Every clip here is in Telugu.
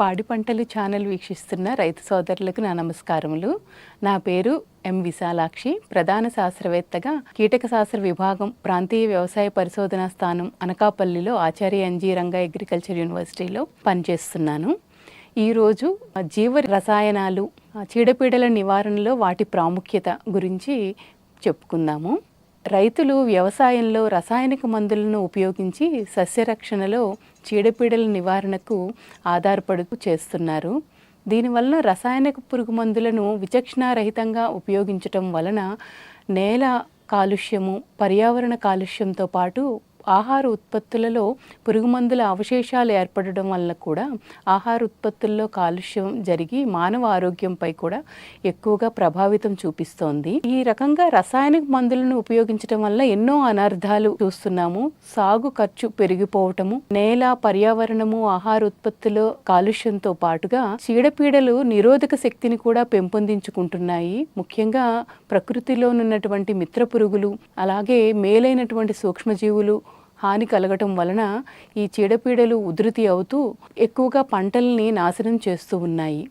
పాడి పంటలు ఛానల్ వీక్షిస్తున్న రైతు సోదరులకు నా నమస్కారములు. నా పేరు ఎం విశాలాక్షి. ప్రధాన శాస్త్రవేత్తగా కీటక శాస్త్ర విభాగం ప్రాంతీయ వ్యవసాయ పరిశోధనా స్థానం అనకాపల్లిలో ఆచార్య ఎన్జీ రంగా అగ్రికల్చర్ యూనివర్సిటీలో పనిచేస్తున్నాను. ఈరోజు జీవ రసాయనాలు చీడపీడల నివారణలో వాటి ప్రాముఖ్యత గురించి చెప్పుకుందాము. రైతులు వ్యవసాయంలో రసాయనిక మందులను ఉపయోగించి సస్యరక్షణలో చీడపీడల నివారణకు ఆధారపడుతూ చేస్తున్నారు. దీనివలన రసాయనిక పురుగు మందులను విచక్షణారహితంగా ఉపయోగించటం వలన నేల కాలుష్యము పర్యావరణ కాలుష్యంతో పాటు ఆహార ఉత్పత్తులలో పురుగుమందుల అవశేషాలు ఏర్పడడం వల్ల కూడా ఆహార ఉత్పత్తుల్లో కాలుష్యం జరిగి మానవ ఆరోగ్యంపై కూడా ఎక్కువగా ప్రభావితం చూపిస్తోంది. ఈ రకంగా రసాయనిక మందులను ఉపయోగించడం వల్ల ఎన్నో అనర్థాలు చూస్తున్నాము. సాగు ఖర్చు పెరిగిపోవటము నేల పర్యావరణము ఆహార ఉత్పత్తుల కాలుష్యంతో పాటుగా చీడపీడలు నిరోధక శక్తిని కూడా పెంపొందించుకుంటున్నాయి. ముఖ్యంగా ప్రకృతిలోనున్నటువంటి మిత్ర పురుగులు అలాగే మేలైనటువంటి సూక్ష్మజీవులు హాని కలగటం వలన ఈ చీడపీడలు ఉధృతి అవుతూ ఎక్కువగా పంటల్ని నాశనం చేస్తూ ఉన్నాయి.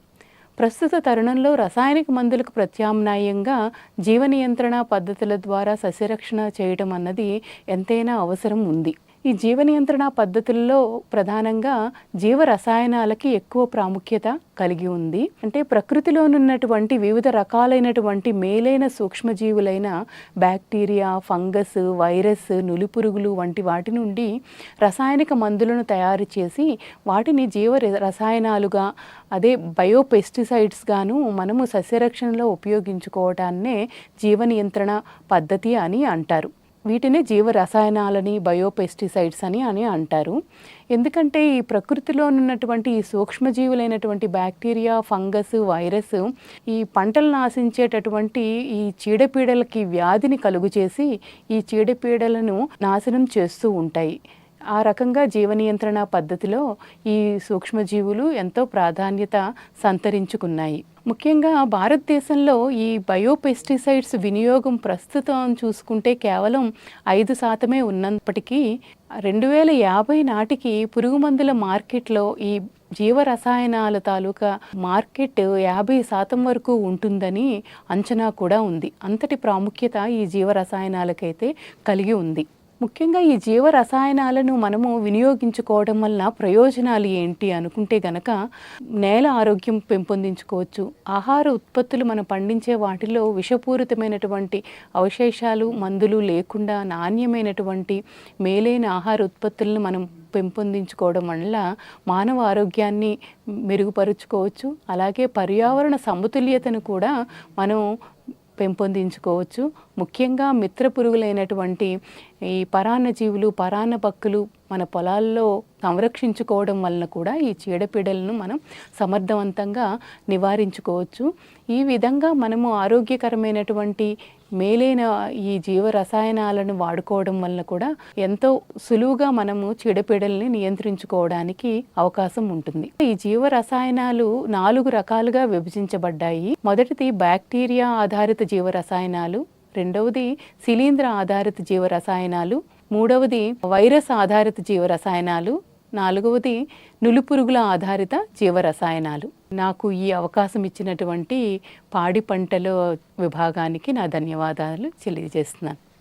ప్రస్తుత తరుణంలో రసాయనిక మందులకు ప్రత్యామ్నాయంగా జీవ నియంత్రణ పద్ధతుల ద్వారా సస్యరక్షణ చేయటం అన్నది ఎంతైనా అవసరం ఉంది. ఈ జీవ నియంత్రణ పద్ధతుల్లో ప్రధానంగా జీవ రసాయనాలకి ఎక్కువ ప్రాముఖ్యత కలిగి ఉంది. అంటే ప్రకృతిలోనున్నటువంటి వివిధ రకాలైనటువంటి మేలైన సూక్ష్మజీవులైన బ్యాక్టీరియా ఫంగస్ వైరస్ నులిపురుగులు వంటి వాటి నుండి రసాయనిక మందులను తయారు చేసి వాటిని జీవ ర- రసాయనాలుగా అదే బయోపెస్టిసైడ్స్గాను మనము సస్యరక్షణలో ఉపయోగించుకోవటాన్నే జీవ నియంత్రణ పద్ధతి అని అంటారు. వీటినే జీవ రసాయనాలని బయోపెస్టిసైడ్స్ అని అని అంటారు. ఎందుకంటే ఈ ప్రకృతిలో ఉన్నటువంటి ఈ సూక్ష్మజీవులైనటువంటి బ్యాక్టీరియా ఫంగస్ వైరస్ ఈ పంటలు నాశించేటటువంటి ఈ చీడపీడలకి వ్యాధిని కలుగు చేసి ఈ చీడపీడలను నాశనం చేస్తూ ఉంటాయి. ఆ రకంగా జీవ నియంత్రణ పద్ధతిలో ఈ సూక్ష్మజీవులు ఎంతో ప్రాధాన్యత సంతరించుకున్నాయి. ముఖ్యంగా భారతదేశంలో ఈ బయోపెస్టిసైడ్స్ వినియోగం ప్రస్తుతం చూసుకుంటే కేవలం ఐదు శాతమే ఉన్నప్పటికీ రెండు వేల యాభై నాటికి పురుగు మందుల మార్కెట్లో ఈ జీవరసాయనాల తాలూకా మార్కెట్ యాభై శాతం వరకు ఉంటుందని అంచనా కూడా ఉంది. అంతటి ప్రాముఖ్యత ఈ జీవ రసాయనాలకైతే కలిగి ఉంది. ముఖ్యంగా ఈ జీవ రసాయనాలను మనము వినియోగించుకోవడం వల్ల ప్రయోజనాలు ఏంటి అనుకుంటే గనక నేల ఆరోగ్యం పెంపొందించుకోవచ్చు. ఆహార ఉత్పత్తులు మనం పండించే వాటిలో విషపూరితమైనటువంటి అవశేషాలు మందులు లేకుండా నాణ్యమైనటువంటి మేలైన ఆహార ఉత్పత్తులను మనం పెంపొందించుకోవడం వల్ల మానవ ఆరోగ్యాన్ని మెరుగుపరుచుకోవచ్చు. అలాగే పర్యావరణ సమతుల్యతను కూడా మనం పెంపొందించుకోవచ్చు. ముఖ్యంగా మిత్ర పురుగులైనటువంటి ఈ పరాన్న జీవులు పరాన్న పక్కులు మన పొలాల్లో సంరక్షించుకోవడం వలన కూడా ఈ చీడపీడలను మనం సమర్థవంతంగా నివారించుకోవచ్చు. ఈ విధంగా మనము ఆరోగ్యకరమైనటువంటి మేలైన ఈ జీవ రసాయనాలను వాడుకోవడం వలన కూడా ఎంతో సులువుగా మనము చీడపీడల్ని నియంత్రించుకోవడానికి అవకాశం ఉంటుంది. ఈ జీవ రసాయనాలు నాలుగు రకాలుగా విభజించబడ్డాయి. మొదటిది బ్యాక్టీరియా ఆధారిత జీవ రసాయనాలు రెండవది శిలీంద్ర ఆధారిత జీవ రసాయనాలు మూడవది వైరస్ ఆధారిత జీవ రసాయనాలు నాలుగవది నులుపురుగుల ఆధారిత జీవ రసాయనాలు నాకు ఈ అవకాశం ఇచ్చినటువంటి పాడి పంటల విభాగానికి నా ధన్యవాదాలు తెలియజేస్తున్నాను.